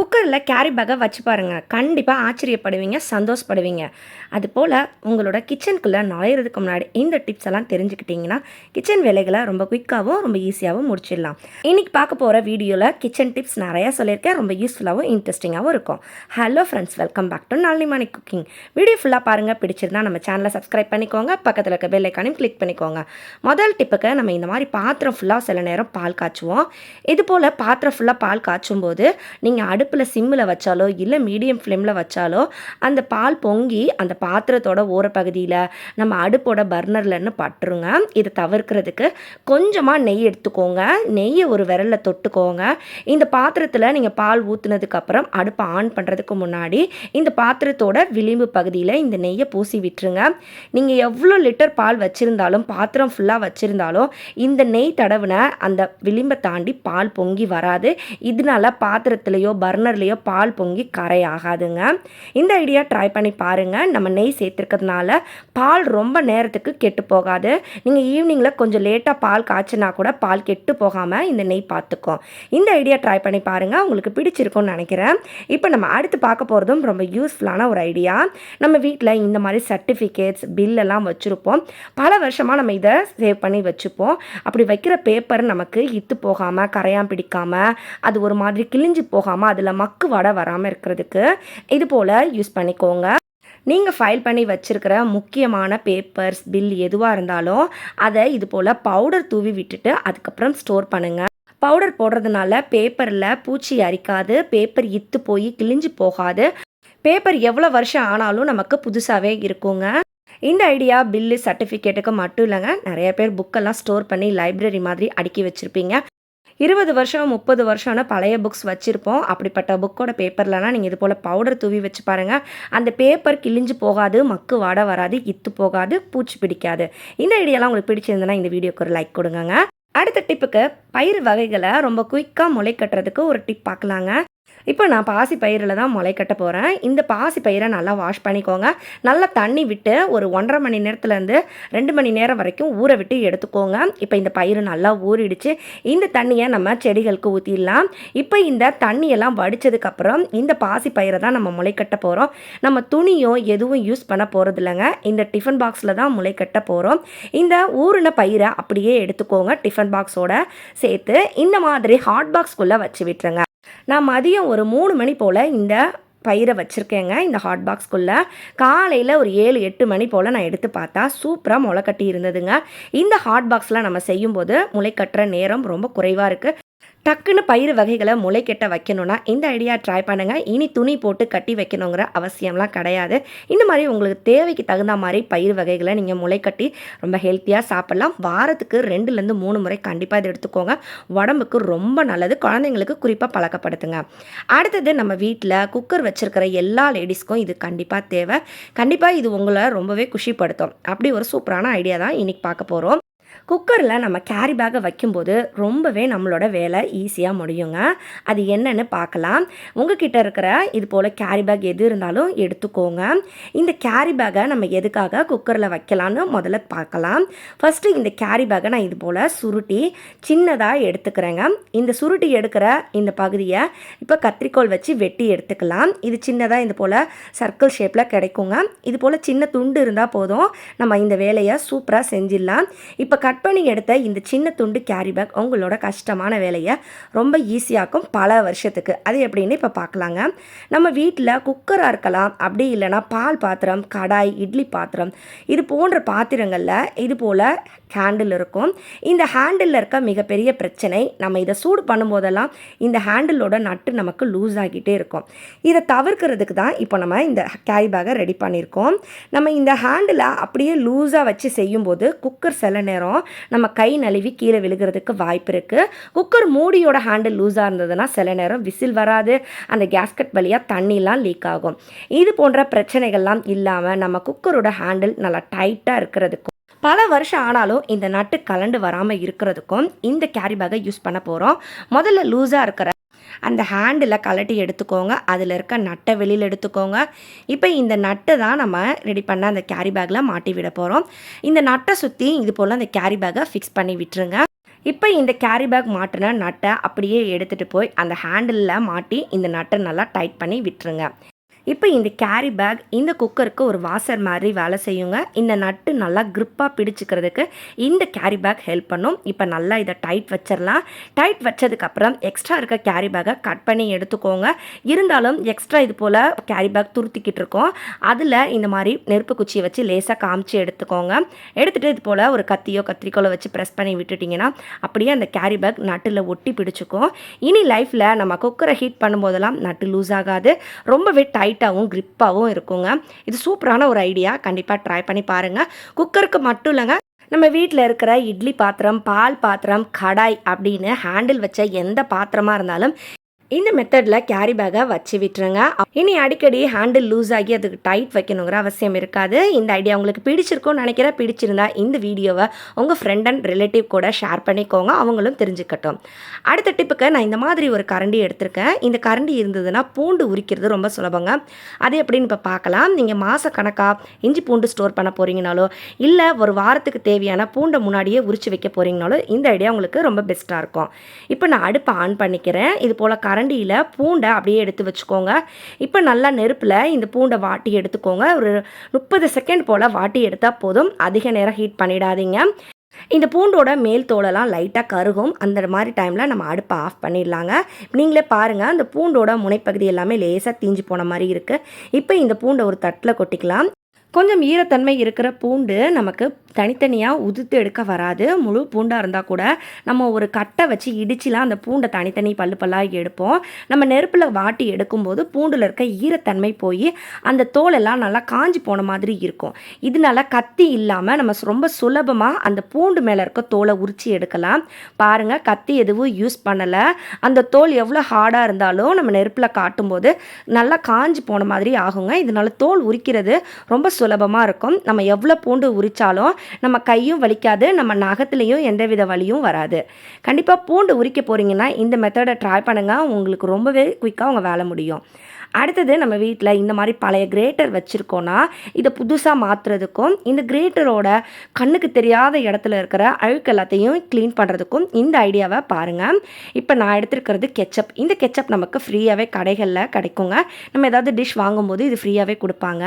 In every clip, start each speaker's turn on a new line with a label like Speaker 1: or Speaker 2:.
Speaker 1: குக்கரில் கேரி பேக்கை வச்சு பாருங்கள் கண்டிப்பாக ஆச்சரியப்படுவீங்க சந்தோஷப்படுவீங்க. அதுபோல் உங்களோட கிச்சனுக்குள்ளே நுழையிறதுக்கு முன்னாடி இந்த டிப்ஸ் எல்லாம் தெரிஞ்சுக்கிட்டிங்கன்னா கிச்சன் வேலைகளை ரொம்ப குயிக்காகவும் ரொம்ப ஈஸியாகவும் முடிச்சிடலாம். இன்றைக்கி பார்க்க போகிற வீடியோவில் கிச்சன் டிப்ஸ் நிறையா சொல்லியிருக்கேன். ரொம்ப யூஸ்ஃபுல்லாகவும் இன்ட்ரெஸ்டிங்காகவும் இருக்கும். Hello friends welcome back to Nalini cooking video ஃபுல்லாக பாருங்கள் பிடிச்சிருந்தா நம்ம சேனலை சப்ஸ்கிரைப் பண்ணிக்கோங்க. பக்கத்தில் இருக்க பெல்லைக்கானையும் கிளிக் பண்ணிக்கோங்க. முதல் டிப்புக்கு நம்ம இந்த மாதிரி பாத்திரம் ஃபுல்லாக சில நேரம் பால் காய்ச்சுவோம். இது போல் பாத்திரம் ஃபுல்லாக பால் காய்ச்சும் போது நீங்கள் அடுப்பில் சிம்மில் வச்சாலோ இல்லை மீடியம் ஃப்ளேமில் வச்சாலோ அந்த பால் பொங்கி அந்த பாத்திரத்தோட ஓரப்பகுதியில் நம்ம அடுப்போட பர்னர்லன்னு பட்டுருங்க. இதை தவிர்க்கிறதுக்கு கொஞ்சமாக நெய் எடுத்துக்கோங்க. நெய்யை ஒரு விரலில் தொட்டுக்கோங்க. இந்த பாத்திரத்தில் நீங்கள் பால் ஊற்றுனதுக்கப்புறம் அடுப்பை ஆன் பண்ணுறதுக்கு முன்னாடி இந்த பாத்திரத்தோட விளிம்பு பகுதியில் இந்த நெய்யை பூசி விட்டுருங்க. நீங்கள் எவ்வளோ லிட்டர் பால் வச்சுருந்தாலும் பாத்திரம் ஃபுல்லாக வச்சுருந்தாலும் இந்த நெய் தடவின அந்த விளிம்பை தாண்டி பால் பொங்கி வராது. இதனால பாத்திரத்துலேயோ பர்னர்லேயோ பால் பொங்கி கரை ஆகாதுங்க இந்த ஐடியா ட்ரை பண்ணி பாருங்கள் நம்ம நெய் சேர்த்துருக்கிறதுனால பால் ரொம்ப நேரத்துக்கு கெட்டு போகாது. நீங்கள் ஈவினிங்கில் கொஞ்சம் லேட்டாக பால் காய்ச்சினா கூட பால் கெட்டு போகாமல் இந்த நெய் பார்த்துக்கும் இந்த ஐடியா ட்ரை பண்ணி பாருங்கள் உங்களுக்கு பிடிச்சிருக்கும்னு நினைக்கிறேன். இப்போ நம்ம அடுத்து பார்க்க போகிறதும் ரொம்ப யூஸ்ஃபுல்லான ஒரு ஐடியா. நம்ம வீட்டில் இந்த மாதிரி சர்டிஃபிகேட்ஸ் பில்லெல்லாம் வச்சுருப்போம். பல வருஷமாக நம்ம இதை சேவ் பண்ணி வச்சுப்போம் அப்படி வைக்கிற பேப்பர் நமக்கு இத்து போகாமல் கரையான் பிடிக்காமல் அது ஒரு மாதிரி கிழிஞ்சு போகாமல் அது அதில் மக்கு வடை வராமல் இருக்கிறதுக்கு இது போல் யூஸ் பண்ணிக்கோங்க. நீங்கள் ஃபைல் பண்ணி வச்சுருக்கிற முக்கியமான பேப்பர்ஸ் பில் எதுவாக இருந்தாலும் அதை இது போல் பவுடர் தூவி விட்டுட்டு அதுக்கப்புறம் ஸ்டோர் பண்ணுங்கள் பவுடர் போடுறதுனால பேப்பரில் பூச்சி அரிக்காது பேப்பர் இத்து போய் கிழிஞ்சு போகாது. பேப்பர் எவ்வளோ வருஷம் ஆனாலும் நமக்கு புதுசாகவே இருக்குங்க. இந்த ஐடியா பில்லு சர்டிஃபிகேட்டுக்கு மட்டும் இல்லைங்க. நிறைய பேர் புக்கெல்லாம் ஸ்டோர் பண்ணி லைப்ரரி மாதிரி அடுக்கி வச்சுருப்பீங்க. இருபது வருஷம் முப்பது வருஷம்னு பழைய புக்ஸ் வச்சுருப்போம். அப்படிப்பட்ட புக்கோட பேப்பர்லலாம் நீங்கள் இது போல் பவுடர் தூவி வச்சு பாருங்கள் அந்த பேப்பர் கிழிஞ்சு போகாது மக்கு வாட வராது இத்து போகாது பூச்சி பிடிக்காது. இந்த ஐடியாலாம் உங்களுக்கு பிடிச்சிருந்தனா இந்த வீடியோக்கு ஒரு லைக் கொடுங்க அடுத்த டிப்புக்கு பயிர் வகைகளை ரொம்ப குயிக்காக முளை கட்டுறதுக்கு ஒரு டிப் பார்க்கலாங்க இப்போ நான் பாசி பயிரில் தான் முளை கட்ட போகிறேன் இந்த பாசி பயிரை நல்லா வாஷ் பண்ணிக்கோங்க. நல்லா தண்ணி விட்டு ஒரு ஒன்றரை மணி நேரத்துலேருந்து ரெண்டு மணி நேரம் வரைக்கும் ஊற விட்டு எடுத்துக்கோங்க. இப்போ இந்த பயிர் நல்லா ஊறிடுச்சு. இந்த தண்ணியை நம்ம செடிகளுக்கு ஊற்றிடலாம் இப்போ இந்த தண்ணியெல்லாம் வடித்ததுக்கப்புறம் இந்த பாசி பயிரை தான் நம்ம முளை கட்ட போகிறோம் நம்ம துணியோ எதுவும் யூஸ் பண்ண போகிறது இல்லைங்க இந்த டிஃபன் பாக்ஸில் தான் முளை கட்ட போகிறோம் இந்த ஊறின பயிரை அப்படியே எடுத்துக்கோங்க. டிஃபன் பாக்ஸோட சேர்த்து இந்த மாதிரி ஹாட் பாக்ஸ்குள்ளே வச்சு விட்டுருங்க. நான் மதியம் ஒரு மூணு மணி போல் இந்த பயிரை வச்சுருக்கேங்க இந்த ஹாட் பாக்ஸ்க்குள்ளே காலையில் ஒரு ஏழு எட்டு மணி போல் நான் எடுத்து பார்த்தா சூப்பராக முளை கட்டி இருந்ததுங்க. இந்த ஹாட் பாக்ஸில் நம்ம செய்யும்போது முளை கட்டுற நேரம் ரொம்ப குறைவாக இருக்குது டக்குன்னு பயிர் வகைகளை முளை கெட்ட வைக்கணும்னா இந்த ஐடியா ட்ரை பண்ணுங்கள் இனி துணி போட்டு கட்டி வைக்கணுங்கிற அவசியம்லாம் கிடையாது. இந்த மாதிரி உங்களுக்கு தேவைக்கு தகுந்த மாதிரி பயிர் வகைகளை நீங்கள் முளை கட்டி ரொம்ப ஹெல்த்தியாக சாப்பிட்லாம். வாரத்துக்கு ரெண்டுலேருந்து மூணு முறை கண்டிப்பாக இதை எடுத்துக்கோங்க. உடம்புக்கு ரொம்ப நல்லது. குழந்தைங்களுக்கு குறிப்பாக பழக்கப்படுத்துங்க. அடுத்தது நம்ம வீட்டில் குக்கர் வச்சுருக்கிற எல்லா லேடிஸ்க்கும் இது கண்டிப்பாக தேவை. கண்டிப்பாக இது உங்களை ரொம்பவே குஷிப்படுத்தும். அப்படி ஒரு சூப்பரான ஐடியா தான் இன்றைக்கி பார்க்க போகிறோம் குக்கரில் நம்ம கேரி பேக்கை வைக்கும்போது ரொம்பவே நம்மளோட வேலை ஈஸியாக முடியுங்க. அது என்னன்னு பார்க்கலாம். உங்ககிட்ட இருக்கிற இது போல் கேரி பேக் எது இருந்தாலும் எடுத்துக்கோங்க. இந்த கேரி பேக்கை நம்ம எதுக்காக குக்கரில் வைக்கலான்னு முதல்ல பார்க்கலாம். ஃபஸ்ட்டு இந்த கேரி பேக்கை நான் இது போல் சுருட்டி சின்னதாக எடுத்துக்கிறேங்க. இந்த சுருட்டி எடுக்கிற இந்த பகுதியை இப்போ கத்திரிக்கோல் வச்சு வெட்டி எடுத்துக்கலாம். இது சின்னதாக இது போல் சர்க்கிள் ஷேப்பில் கிடைக்குங்க. இது போல் சின்ன துண்டு இருந்தால் போதும். நம்ம இந்த வேலையை சூப்பராக செஞ்சிடலாம். இப்போ கட் பண்ணி எடுத்த இந்த சின்ன துண்டு கேரி பேக் உங்களோட கஷ்டமான வேலையை ரொம்ப ஈஸியாக்கும் பல வருஷத்துக்கு. அது எப்படின்னு இப்போ பார்க்கலாங்க நம்ம வீட்டில் குக்கராக இருக்கலாம். அப்படி இல்லைனா பால் பாத்திரம் கடாய் இட்லி பாத்திரம் இது போன்ற பாத்திரங்களில் இது போல் ஹேண்டில் இருக்கும். இந்த ஹேண்டிலில் இருக்க மிகப்பெரிய பிரச்சனை நம்ம இதை சூடு பண்ணும்போதெல்லாம் இந்த ஹேண்டிலோட நட்டு நமக்கு லூஸ் ஆகிட்டே இருக்கும். இதை தவிர்க்கிறதுக்கு தான் இப்போ நம்ம இந்த கேரி பேக்கை ரெடி பண்ணியிருக்கோம். நம்ம இந்த ஹேண்டிலை அப்படியே லூஸாக வச்சு செய்யும்போது குக்கர் சில நேரம் நம்ம கை நழுவி கீழே விழுகிறதுக்கு வாய்ப்பு இருக்குது குக்கர் மூடியோட ஹேண்டில் லூஸாக இருந்ததுன்னா சில நேரம் விசில் வராது அந்த கேஸ்கட் வழியாக தண்ணிலாம் லீக் ஆகும். இது போன்ற பிரச்சனைகள்லாம் இல்லாமல் நம்ம குக்கரோட ஹேண்டில் நல்லா டைட்டாக இருக்கிறதுக்கும் பல வருஷம் ஆனாலும் இந்த நட்டு கலண்டு வராமல் இருக்கிறதுக்கும் இந்த கேரி பேக்கை யூஸ் பண்ண போகிறோம் முதல்ல லூஸாக இருக்கிற அந்த ஹேண்டில் கலட்டி எடுத்துக்கோங்க. அதில் இருக்க நட்டை வெளியில் எடுத்துக்கோங்க. இப்போ இந்த நட்டை தான் நம்ம ரெடி பண்ண அந்த கேரி பேக்கில் மாட்டி விட போகிறோம் இந்த நட்டை சுற்றி இது போல் அந்த கேரி பேக்கை ஃபிக்ஸ் பண்ணி விட்டுருங்க. இப்போ இந்த கேரி பேக் மாட்டின நட்டை அப்படியே எடுத்துகிட்டு போய் அந்த ஹேண்டிலில் மாட்டி இந்த நட்டை நல்லா டைட் பண்ணி விட்டுருங்க. இப்போ இந்த கேரி பேக் இந்த குக்கருக்கு ஒரு வாசர் மாதிரி வேலை செய்யுங்க. இந்த நட்டு நல்லா க்ரிப்பாக பிடிச்சிக்கிறதுக்கு இந்த கேரி பேக் ஹெல்ப் பண்ணும். இப்போ நல்லா இதை டைட் வச்சிடலாம். டைட் வச்சதுக்கப்புறம் எக்ஸ்ட்ரா இருக்க கேரி பேக்கை கட் பண்ணி எடுத்துக்கோங்க. இருந்தாலும் எக்ஸ்ட்ரா இது போல் கேரி பேக் துருத்திக்கிட்டு இருக்கோம். அதில் இந்த மாதிரி நெருப்பு குச்சியை வச்சு லேசாக காமிச்சு எடுத்துக்கோங்க. எடுத்துகிட்டு இது போல் ஒரு கத்தியோ கத்திரிக்கோலோ வச்சு ப்ரெஸ் பண்ணி விட்டுட்டிங்கன்னா அப்படியே அந்த கேரி பேக் நட்டில் ஒட்டி பிடிச்சிக்கும். இனி லைஃப்பில் நம்ம குக்கரை ஹீட் பண்ணும்போதெல்லாம் நட்டு லூஸ் ஆகாது. ரொம்பவே டைட் டைட்டாகவும் grip-ஆவும் இருக்குங்க. இது சூப்பரான ஒரு ஐடியா. கண்டிப்பாக ட்ரை பண்ணி பாருங்கள் குக்கருக்கு மட்டும் இல்லைங்க. நம்ம வீட்டில் இருக்கிற இட்லி பாத்திரம் பால் பாத்திரம் கடாய் அப்படின்னு ஹேண்டில் வச்ச எந்த பாத்திரமா இருந்தாலும் இந்த மெத்தடில் கேரி பேக்கை வச்சு விட்டுருங்க. இனி அடிக்கடி ஹேண்டில் லூஸ் ஆகி அதுக்கு டைட் வைக்கணுங்கிற அவசியம் இருக்காது. இந்த ஐடியா உங்களுக்கு பிடிச்சிருக்கும்னு நினைக்கிறேன். பிடிச்சிருந்தா இந்த வீடியோவை உங்கள் ஃப்ரெண்ட் அண்ட் ரிலேட்டிவ் கூட ஷேர் பண்ணிக்கோங்க. அவங்களும் தெரிஞ்சுக்கட்டும். அடுத்த டிப்புக்கு நான் இந்த மாதிரி ஒரு கரண்டி எடுத்திருக்கேன். இந்த கரண்டி இருந்ததுன்னா பூண்டு உரிக்கிறது ரொம்ப சுலபங்க. அது எப்படின்னு இப்போ பார்க்கலாம். நீங்கள் மாத கணக்காக இஞ்சி பூண்டு ஸ்டோர் பண்ண போகிறீங்கனாலோ இல்லை ஒரு வாரத்துக்கு தேவையான பூண்டை முன்னாடியே உரிச்சு வைக்க போகிறீங்கனாலோ இந்த ஐடியா உங்களுக்கு ரொம்ப பெஸ்ட்டாக இருக்கும். இப்போ நான் அடுப்பை ஆன் பண்ணிக்கிறேன். இது போல் கரண்ட் கரண்டியில் பூண்டை அப்படியே எடுத்து வச்சுக்கோங்க. இப்போ நல்லா நெருப்பில் இந்த பூண்டை வாட்டி எடுத்துக்கோங்க. ஒரு முப்பது செகண்ட் போல் வாட்டி எடுத்தால் போதும். அதிக நேரம் ஹீட் பண்ணிடாதீங்க. இந்த பூண்டோட மேல் தோலெல்லாம் லைட்டாக கருகும். அந்த மாதிரி டைமில் நம்ம அடுப்பை ஆஃப் பண்ணிடலாங்க. நீங்களே பாருங்கள் அந்த பூண்டோட முனைப்பகுதி எல்லாமே லேசாக தீஞ்சு போன மாதிரி இருக்குது இப்போ இந்த பூண்டை ஒரு தட்டில் கொட்டிக்கலாம். கொஞ்சம் ஈரத்தன்மை இருக்கிற பூண்டு நமக்கு தனித்தனியாக உதுத்து எடுக்க வராது. முழு பூண்டாக இருந்தால் கூட நம்ம ஒரு கட்டை வச்சு இடிச்சுலாம் அந்த பூண்டை தனித்தனி பல்லு பல்லாக எடுப்போம். நம்ம நெருப்பில் வாட்டி எடுக்கும்போது பூண்டில் இருக்க ஈரத்தன்மை போய் அந்த தோலெல்லாம் நல்லா காஞ்சி போன மாதிரி இருக்கும். இதனால கத்தி இல்லாமல் நம்ம ரொம்ப சுலபமாக அந்த பூண்டு மேலே இருக்க தோலை உரிச்சு எடுக்கலாம். பாருங்கள் கத்தி எதுவும் யூஸ் பண்ணலை. அந்த தோல் எவ்வளோ ஹார்டாக இருந்தாலும் நம்ம நெருப்பில் காட்டும்போது நல்லா காஞ்சி போன மாதிரி ஆகுங்க. இதனால தோல் உரிக்கிறது ரொம்ப சுலபமாக இருக்கும். நம்ம எவ்வளோ பூண்டு உரித்தாலும் நம்ம கையும் வலிக்காது நம்ம நகத்துலேயும் எந்தவித வலியும் வராது. கண்டிப்பாக பூண்டு உரிக்க போகிறீங்கன்னா இந்த மெத்தடை ட்ரை பண்ணுங்கள் உங்களுக்கு ரொம்பவே குயிக்காக உங்கள் வேலை முடியும். அடுத்தது நம்ம வீட்டில் இந்த மாதிரி பழைய கிரேட்டர் வச்சுருக்கோன்னா இதை புதுசாக மாற்றுறதுக்கும் இந்த கிரேட்டரோட கண்ணுக்கு தெரியாத இடத்துல இருக்கிற அழுக்கு எல்லாத்தையும் க்ளீன் பண்ணுறதுக்கும் இந்த ஐடியாவை பாருங்கள் இப்போ நான் எடுத்துருக்கிறது கெச்சப் இந்த கெச்சப் நமக்கு ஃப்ரீயாகவே கடைகளில் கிடைக்குங்க. நம்ம ஏதாவது டிஷ் வாங்கும்போது இது ஃப்ரீயாகவே கொடுப்பாங்க.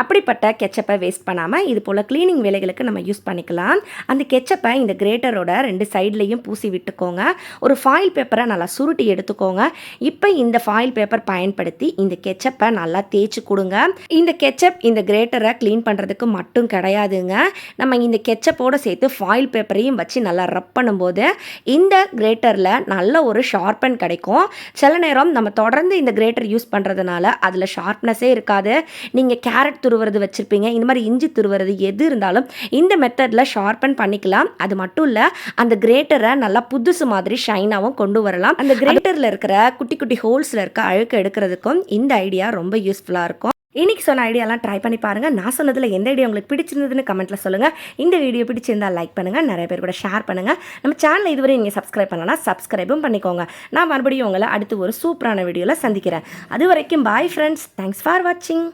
Speaker 1: அப்படிப்பட்ட கெச்சப்பை வேஸ்ட் பண்ணாமல் இது போல் க்ளீனிங் வேலைகளுக்கு நம்ம யூஸ் பண்ணிக்கலாம். அந்த கெச்சப்பை இந்த கிரேட்டரோட ரெண்டு சைட்லேயும் பூசி விட்டுக்கோங்க. ஒரு ஃபாயில் பேப்பரை நல்லா சுருட்டி எடுத்துக்கோங்க. இப்போ இந்த ஃபாயில் பேப்பர் பயன்படுத்தி இந்த கெச்சப்பை நல்லா தேய்ச்சி கொடுங்க. இந்த கெச்சப் இந்த கிரேட்டரை க்ளீன் பண்ணுறதுக்கு மட்டும் கிடையாதுங்க. நம்ம இந்த கெச்சப்போடு சேர்த்து ஃபாயில் பேப்பரையும் வச்சு நல்லா ரப் பண்ணும்போது இந்த கிரேட்டரில் நல்ல ஒரு ஷார்ப்பன் கிடைக்கும். சில நேரம் நம்ம தொடர்ந்து இந்த கிரேட்டர் யூஸ் பண்ணுறதுனால அதில் ஷார்ப்னஸே இருக்காது. நீங்கள் கேரட் துருவுறது வச்சுருப்பீங்க. இந்த மாதிரி இஞ்சி துருவுறது எது இருந்தாலும் இந்த மெத்தடில் ஷார்பன் பண்ணிக்கலாம். அது மட்டும் இல்லை அந்த கிரேட்டரை நல்லா புதுசு மாதிரி ஷைனாகவும் கொண்டு வரலாம். அந்த கிரேட்டரில் இருக்கிற குட்டி குட்டி ஹோல்ஸில் இருக்க அழுக்கு எடுக்கிறதுக்கும் இந்த ஐடியா ரொம்ப யூஸ்ஃபுல்லாக இருக்கும். இன்றைக்கி சொன்ன ஐடியாலாம் ட்ரை பண்ணி பாருங்கள் நான் சொன்னதில் எந்த ஐடியா உங்களுக்கு பிடிச்சிருந்ததுன்னு கமெண்ட்டில் சொல்லுங்கள் இந்த வீடியோ பிடிச்சிருந்தா லைக் பண்ணுங்கள் நிறைய பேர் கூட ஷேர் பண்ணுங்கள் நம்ம சேனலை இதுவரை நீங்கள் சப்ஸ்கிரைப் பண்ணலன்னா சப்ஸ்கிரைபும் பண்ணிக்கோங்க. நான் மறுபடியும் உங்களை அடுத்து ஒரு சூப்பரான வீடியோவில் சந்திக்கிறேன். அது வரைக்கும் பாய் ஃப்ரெண்ட்ஸ் தேங்க்ஸ் ஃபார் வாட்சிங்